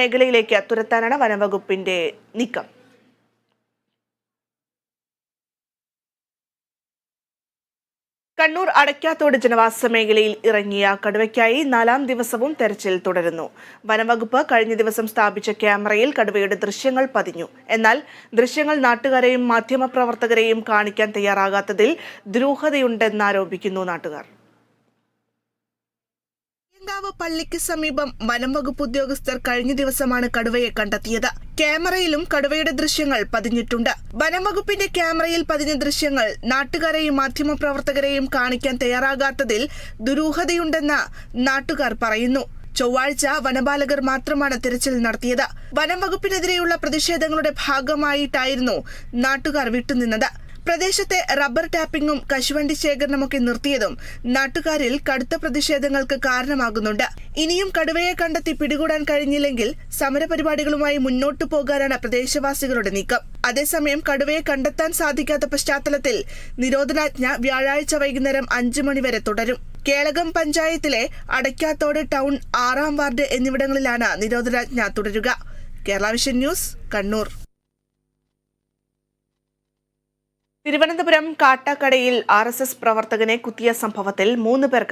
മേഖലയിലേക്ക് തുരത്താനാണ് വനംവകുപ്പിന്റെ നീക്കം. കണ്ണൂർ അടയ്ക്കാത്തോട് ജനവാസ മേഖലയിൽ ഇറങ്ങിയ കടുവയ്ക്കായി നാലാം ദിവസവും തെരച്ചിൽ തുടരുന്നു. വനംവകുപ്പ് കഴിഞ്ഞ ദിവസം സ്ഥാപിച്ച ക്യാമറയിൽ കടുവയുടെ ദൃശ്യങ്ങൾ പതിഞ്ഞു. എന്നാൽ ദൃശ്യങ്ങൾ നാട്ടുകാരെയും മാധ്യമപ്രവർത്തകരെയും കാണിക്കാൻ തയ്യാറാകാത്തതിൽ ദുരൂഹതയുണ്ടെന്നാരോപിക്കുന്നു നാട്ടുകാർ. ാവ് പള്ളിക്ക് സമീപം വനം വകുപ്പ് ഉദ്യോഗസ്ഥർ കഴിഞ്ഞ ദിവസമാണ് കടുവയെ കണ്ടെത്തിയത്. ക്യാമറയിലും കടുവയുടെ ദൃശ്യങ്ങൾ പതിഞ്ഞിട്ടുണ്ട്. വനം വകുപ്പിന്റെ ക്യാമറയിൽ പതിഞ്ഞ ദൃശ്യങ്ങൾ നാട്ടുകാരെയും മാധ്യമപ്രവർത്തകരെയും കാണിക്കാൻ തയ്യാറാകാത്തതിൽ ദുരൂഹതയുണ്ടെന്ന് നാട്ടുകാർ പറയുന്നു. ചൊവ്വാഴ്ച വനപാലകർ മാത്രമാണ് തിരച്ചിൽ നടത്തിയത്. വനം വകുപ്പിനെതിരെയുള്ള പ്രതിഷേധങ്ങളുടെ ഭാഗമായിട്ടായിരുന്നു നാട്ടുകാർ വിട്ടുനിന്നത്. പ്രദേശത്തെ റബ്ബർ ടാപ്പിംഗും കശുവണ്ടി ശേഖരണമൊക്കെ നിർത്തിയതും നാട്ടുകാരിൽ കടുത്ത പ്രതിഷേധങ്ങൾക്ക് കാരണമാകുന്നുണ്ട്. ഇനിയും കടുവയെ കണ്ടെത്തി പിടികൂടാൻ കഴിഞ്ഞില്ലെങ്കിൽ സമരപരിപാടികളുമായി മുന്നോട്ടു പോകാനാണ് പ്രദേശവാസികളുടെ നീക്കം. അതേസമയം കടുവയെ കണ്ടെത്താൻ സാധിക്കാത്ത പശ്ചാത്തലത്തിൽ നിരോധനാജ്ഞ വ്യാഴാഴ്ച വൈകുന്നേരം അഞ്ചു മണിവരെ തുടരും. കേളകം പഞ്ചായത്തിലെ അടയ്ക്കാത്തോട് ടൗൺ ആറാം വാർഡ് എന്നിവിടങ്ങളിലാണ് നിരോധനാജ്ഞ തുടരുക. Kerala vision news Kannur. Thiruvananthapuram കാട്ടാക്കടയിൽ ആർ എസ് എസ് പ്രവർത്തകനെ കുത്തിയ സംഭവത്തിൽ മൂന്ന് പേർക്ക്